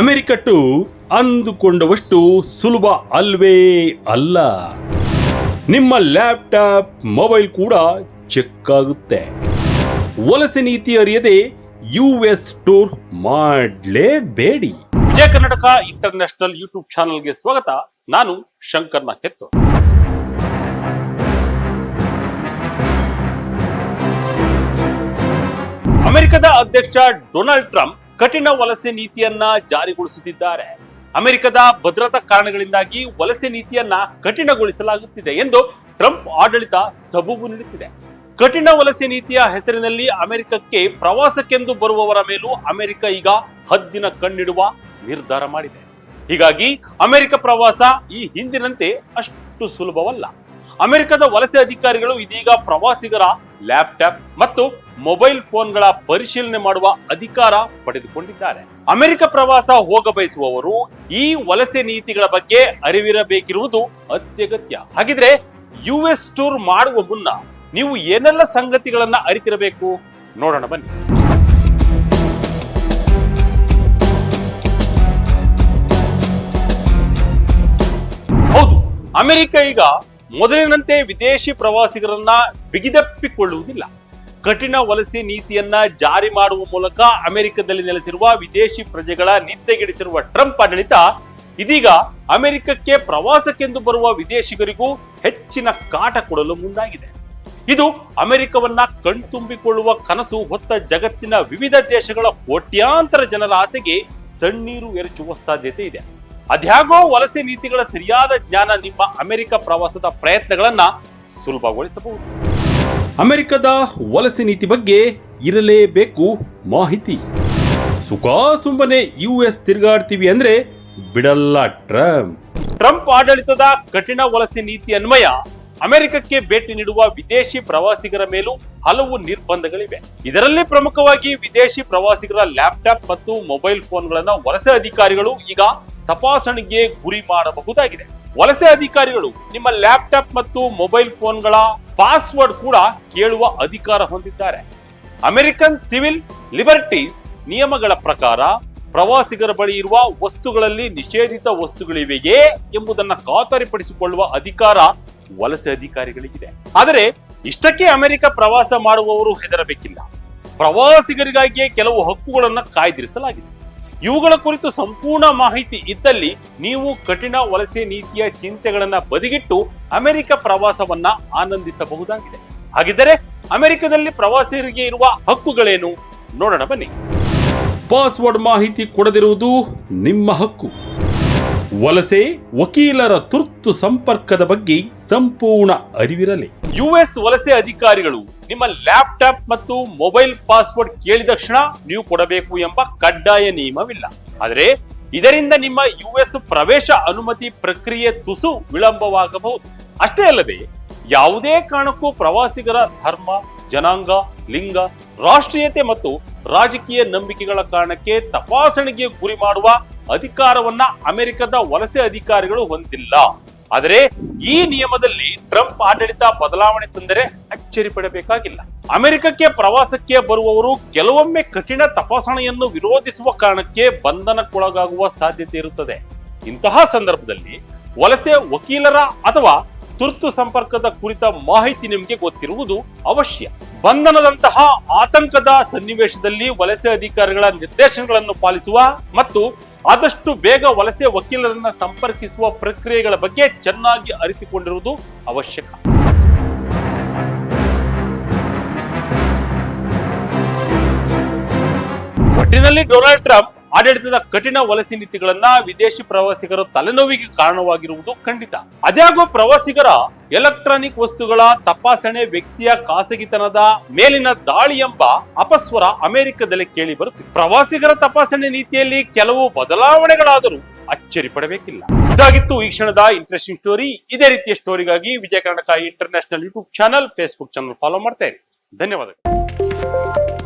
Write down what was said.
ಅಮೆರಿಕಟ್ಟು ಅಂದುಕೊಂಡವಷ್ಟು ಸುಲಭ ಅಲ್ವೇ ಅಲ್ಲ. ನಿಮ್ಮ ಲ್ಯಾಪ್ಟಾಪ್, ಮೊಬೈಲ್ ಕೂಡ ಚೆಕ್ ಆಗುತ್ತೆ. ವಲಸೆ ನೀತಿ ಅರಿಯದೆ ಯು ಎಸ್ ಟೂರ್ ಮಾಡಲೇಬೇಡಿ. ವಿಜಯ ಕರ್ನಾಟಕ ಇಂಟರ್ನ್ಯಾಷನಲ್ ಯೂಟ್ಯೂಬ್ ಚಾನಲ್ಗೆ ಸ್ವಾಗತ. ನಾನು ಶಂಕರ್ನ ಹೆತ್ತು ಅಮೆರಿಕದ ಅಧ್ಯಕ್ಷ ಡೊನಾಲ್ಡ್ ಟ್ರಂಪ್ ಕಠಿಣ ವಲಸೆ ನೀತಿಯನ್ನ ಜಾರಿಗೊಳಿಸುತ್ತಿದ್ದಾರೆ. ಅಮೆರಿಕದ ಭದ್ರತಾ ಕಾರಣಗಳಿಂದಾಗಿ ವಲಸೆ ನೀತಿಯನ್ನ ಕಠಿಣಗೊಳಿಸಲಾಗುತ್ತಿದೆ ಎಂದು ಟ್ರಂಪ್ ಆಡಳಿತ ಸಬೂಬು ನೀಡುತ್ತಿದೆ. ಕಠಿಣ ವಲಸೆ ನೀತಿಯ ಹೆಸರಿನಲ್ಲಿ ಅಮೆರಿಕಕ್ಕೆ ಪ್ರವಾಸಕ್ಕೆಂದು ಬರುವವರ ಮೇಲೂ ಅಮೆರಿಕ ಈಗ ಹದ್ದಿನ ಕಣ್ಣಿಡುವ ನಿರ್ಧಾರ ಮಾಡಿದೆ. ಹೀಗಾಗಿ ಅಮೆರಿಕ ಪ್ರವಾಸ ಈ ಹಿಂದಿನಂತೆ ಅಷ್ಟು ಸುಲಭವಲ್ಲ. ಅಮೆರಿಕದ ವಲಸೆ ಅಧಿಕಾರಿಗಳು ಇದೀಗ ಪ್ರವಾಸಿಗರ ಲ್ಯಾಪ್ಟಾಪ್ ಮತ್ತು ಮೊಬೈಲ್ ಫೋನ್ಗಳ ಪರಿಶೀಲನೆ ಮಾಡುವ ಅಧಿಕಾರ ಪಡೆದುಕೊಂಡಿದ್ದಾರೆ. ಅಮೆರಿಕ ಪ್ರವಾಸ ಹೋಗ ಬಯಸುವವರು ಈ ವಲಸೆ ನೀತಿಗಳ ಬಗ್ಗೆ ಅರಿವಿರಬೇಕಿರುವುದು ಅತ್ಯಗತ್ಯ. ಹಾಗಿದ್ರೆ ಯು ಎಸ್ ಟೂರ್ ಮಾಡುವ ಮುನ್ನ ನೀವು ಏನೆಲ್ಲ ಸಂಗತಿಗಳನ್ನ ಅರಿತಿರಬೇಕು? ನೋಡೋಣ ಬನ್ನಿ. ಹೌದು, ಅಮೆರಿಕ ಈಗ ಮೊದಲಿನಂತೆ ವಿದೇಶಿ ಪ್ರವಾಸಿಗರನ್ನ ಬಿಗಿದಪ್ಪಿಕೊಳ್ಳುವುದಿಲ್ಲ. ಕಠಿಣ ವಲಸೆ ನೀತಿಯನ್ನ ಜಾರಿ ಮಾಡುವ ಮೂಲಕ ಅಮೆರಿಕದಲ್ಲಿ ನೆಲೆಸಿರುವ ವಿದೇಶಿ ಪ್ರಜೆಗಳ ನಿದ್ದೆಗೆಡಿಸಿರುವ ಟ್ರಂಪ್ ಆಡಳಿತ, ಇದೀಗ ಅಮೆರಿಕಕ್ಕೆ ಪ್ರವಾಸಕ್ಕೆಂದು ಬರುವ ವಿದೇಶಿಗರಿಗೂ ಹೆಚ್ಚಿನ ಕಾಟ ಕೊಡಲು ಮುಂದಾಗಿದೆ. ಇದು ಅಮೆರಿಕವನ್ನ ಕಣ್ತುಂಬಿಕೊಳ್ಳುವ ಕನಸು ಹೊತ್ತ ಜಗತ್ತಿನ ವಿವಿಧ ದೇಶಗಳ ಕೋಟ್ಯಾಂತರ ಜನರ ಆಸೆಗೆ ತಣ್ಣೀರು ಎರಚುವ ಸಾಧ್ಯತೆ ಇದೆ. ಅದ್ಯಾಗೋ ವಲಸೆ ನೀತಿಗಳ ಸರಿಯಾದ ಜ್ಞಾನ ನಿಮ್ಮ ಅಮೆರಿಕ ಪ್ರವಾಸದ ಪ್ರಯತ್ನಗಳನ್ನ ಸುಲಭಗೊಳಿಸಬಹುದು. ಅಮೆರಿಕದ ವಲಸೆ ನೀತಿ ಬಗ್ಗೆ ಇರಲೇಬೇಕು ಮಾಹಿತಿ. ಸುಖ ಸುಮ್ಮನೆ ಯು ಎಸ್ ತಿರುಗಾಡ್ತೀವಿ ಅಂದ್ರೆ ಬಿಡಲ್ಲ ಟ್ರಂಪ್. ಟ್ರಂಪ್ ಆಡಳಿತದ ಕಠಿಣ ವಲಸೆ ನೀತಿ ಅನ್ವಯ ಅಮೆರಿಕಕ್ಕೆ ಭೇಟಿ ನೀಡುವ ವಿದೇಶಿ ಪ್ರವಾಸಿಗರ ಮೇಲೂ ಹಲವು ನಿರ್ಬಂಧಗಳಿವೆ. ಇದರಲ್ಲಿ ಪ್ರಮುಖವಾಗಿ ವಿದೇಶಿ ಪ್ರವಾಸಿಗರ ಲ್ಯಾಪ್ಟಾಪ್ ಮತ್ತು ಮೊಬೈಲ್ ಫೋನ್ಗಳನ್ನ ವಲಸೆ ಅಧಿಕಾರಿಗಳು ಈಗ ತಪಾಸಣೆಗೆ ಗುರಿ ಮಾಡಬಹುದಾಗಿದೆ. ವಲಸೆ ಅಧಿಕಾರಿಗಳು ನಿಮ್ಮ ಲ್ಯಾಪ್ಟಾಪ್ ಮತ್ತು ಮೊಬೈಲ್ ಫೋನ್ಗಳ ಪಾಸ್ವರ್ಡ್ ಕೂಡ ಕೇಳುವ ಅಧಿಕಾರ ಹೊಂದಿದ್ದಾರೆ. ಅಮೆರಿಕನ್ ಸಿವಿಲ್ ಲಿಬರ್ಟೀಸ್ ನಿಯಮಗಳ ಪ್ರಕಾರ ಪ್ರವಾಸಿಗರ ಬಳಿ ಇರುವ ವಸ್ತುಗಳಲ್ಲಿ ನಿಷೇಧಿತ ವಸ್ತುಗಳಿವೆಯೇ ಎಂಬುದನ್ನು ಖಾತರಿಪಡಿಸಿಕೊಳ್ಳುವ ಅಧಿಕಾರ ವಲಸೆ ಅಧಿಕಾರಿಗಳಿಗಿದೆ. ಆದರೆ ಇಷ್ಟಕ್ಕೆ ಅಮೆರಿಕ ಪ್ರವಾಸ ಮಾಡುವವರು ಹೆದರಬೇಕಿಲ್ಲ. ಪ್ರವಾಸಿಗರಿಗಾಗಿಯೇ ಕೆಲವು ಹಕ್ಕುಗಳನ್ನು ಕಾಯ್ದಿರಿಸಲಾಗಿದೆ. ಇವುಗಳ ಕುರಿತು ಸಂಪೂರ್ಣ ಮಾಹಿತಿ ಇದ್ದಲ್ಲಿ ನೀವು ಕಠಿಣ ವಲಸೆ ನೀತಿಯ ಚಿಂತೆಗಳನ್ನ ಬದಿಗಿಟ್ಟು ಅಮೆರಿಕ ಪ್ರವಾಸವನ್ನ ಆನಂದಿಸಬಹುದಾಗಿದೆ. ಹಾಗಿದ್ದರೆ ಅಮೆರಿಕದಲ್ಲಿ ಪ್ರವಾಸಿಗರಿಗೆ ಇರುವ ಹಕ್ಕುಗಳೇನು? ನೋಡೋಣ ಬನ್ನಿ. ಪಾಸ್ವರ್ಡ್ ಮಾಹಿತಿ ಕೊಡದಿರುವುದು ನಿಮ್ಮ ಹಕ್ಕು. ವಲಸೆ ವಕೀಲರ ತುರ್ತು ಸಂಪರ್ಕದ ಬಗ್ಗೆ ಸಂಪೂರ್ಣ ಅರಿವಿರಲಿ. ಯುಎಸ್ ವಲಸೆ ಅಧಿಕಾರಿಗಳು ನಿಮ್ಮ ಲ್ಯಾಪ್ಟಾಪ್ ಮತ್ತು ಮೊಬೈಲ್ ಪಾಸ್ವರ್ಡ್ ಕೇಳಿದ ತಕ್ಷಣ ನೀವು ಕೊಡಬೇಕು ಎಂಬ ಕಡ್ಡಾಯ ನಿಯಮವಿಲ್ಲ. ಆದರೆ ಇದರಿಂದ ನಿಮ್ಮ ಯುಎಸ್ ಪ್ರವೇಶ ಅನುಮತಿ ಪ್ರಕ್ರಿಯೆ ತುಸು ವಿಳಂಬವಾಗಬಹುದು. ಅಷ್ಟೇ ಅಲ್ಲದೆ ಯಾವುದೇ ಕಾರಣಕ್ಕೂ ಪ್ರವಾಸಿಗರ ಧರ್ಮ, ಜನಾಂಗ, ಲಿಂಗ, ರಾಷ್ಟ್ರೀಯತೆ ಮತ್ತು ರಾಜಕೀಯ ನಂಬಿಕೆಗಳ ಕಾರಣಕ್ಕೆ ತಪಾಸಣೆಗೆ ಗುರಿ ಮಾಡುವ ಅಧಿಕಾರವನ್ನ ಅಮೆರಿಕದ ವಲಸೆ ಅಧಿಕಾರಿಗಳು ಹೊಂದಿಲ್ಲ. ಆದರೆ ಈ ನಿಯಮದಲ್ಲಿ ಟ್ರಂಪ್ ಆಡಳಿತ ಬದಲಾವಣೆ ತಂದರೆ ಅಚ್ಚರಿ ಪಡಬೇಕಾಗಿಲ್ಲ. ಅಮೆರಿಕಕ್ಕೆ ಪ್ರವಾಸಕ್ಕೆ ಬರುವವರು ಕೆಲವೊಮ್ಮೆ ಕಠಿಣ ತಪಾಸಣೆಯನ್ನು ವಿರೋಧಿಸುವ ಕಾರಣಕ್ಕೆ ಬಂಧನಕ್ಕೊಳಗಾಗುವ ಸಾಧ್ಯತೆ ಇರುತ್ತದೆ. ಇಂತಹ ಸಂದರ್ಭದಲ್ಲಿ ವಲಸೆ ವಕೀಲರ ಅಥವಾ ತುರ್ತು ಸಂಪರ್ಕದ ಕುರಿತ ಮಾಹಿತಿ ನಿಮಗೆ ಗೊತ್ತಿರುವುದು ಅವಶ್ಯ. ಬಂಧನದಂತಹ ಆತಂಕದ ಸನ್ನಿವೇಶದಲ್ಲಿ ವಲಸೆ ಅಧಿಕಾರಿಗಳ ನಿರ್ದೇಶನಗಳನ್ನು ಪಾಲಿಸುವ ಮತ್ತು ಆದಷ್ಟು ಬೇಗ ವಲಸೆ ವಕೀಲರನ್ನ ಸಂಪರ್ಕಿಸುವ ಪ್ರಕ್ರಿಯೆಗಳ ಬಗ್ಗೆ ಚೆನ್ನಾಗಿ ಅರಿತುಕೊಂಡಿರುವುದು ಅವಶ್ಯಕ. ಒಟ್ಟಿನಲ್ಲಿ ಡೊನಾಲ್ಡ್ ಟ್ರಂಪ್ ಆಡಳಿತದ ಕಠಿಣ ವಲಸೆ ನೀತಿಗಳನ್ನ ವಿದೇಶಿ ಪ್ರವಾಸಿಗರ ತಲೆನೋವಿಗೆ ಕಾರಣವಾಗಿರುವುದು ಖಂಡಿತ. ಅದ್ಯಾಗೋ ಪ್ರವಾಸಿಗರ ಎಲೆಕ್ಟ್ರಾನಿಕ್ ವಸ್ತುಗಳ ತಪಾಸಣೆ ವ್ಯಕ್ತಿಯ ಖಾಸಗಿತನದ ಮೇಲಿನ ದಾಳಿ ಎಂಬ ಅಪಸ್ವರ ಅಮೆರಿಕದಲ್ಲಿ ಕೇಳಿ ಬರುತ್ತಿದೆ. ಪ್ರವಾಸಿಗರ ತಪಾಸಣೆ ನೀತಿಯಲ್ಲಿ ಕೆಲವು ಬದಲಾವಣೆಗಳಾದರೂ ಅಚ್ಚರಿ ಪಡಬೇಕಿಲ್ಲ. ಇದಾಗಿತ್ತು ಈ ಕ್ಷಣದ ಇಂಟ್ರೆಸ್ಟಿಂಗ್ ಸ್ಟೋರಿ ಇದೇ ರೀತಿಯ ಸ್ಟೋರಿಗಾಗಿ Vijaya Karnataka international YouTube channel Facebook channel follow ಮಾಡ್ತಾ ಇರಿ. ಧನ್ಯವಾದಗಳು.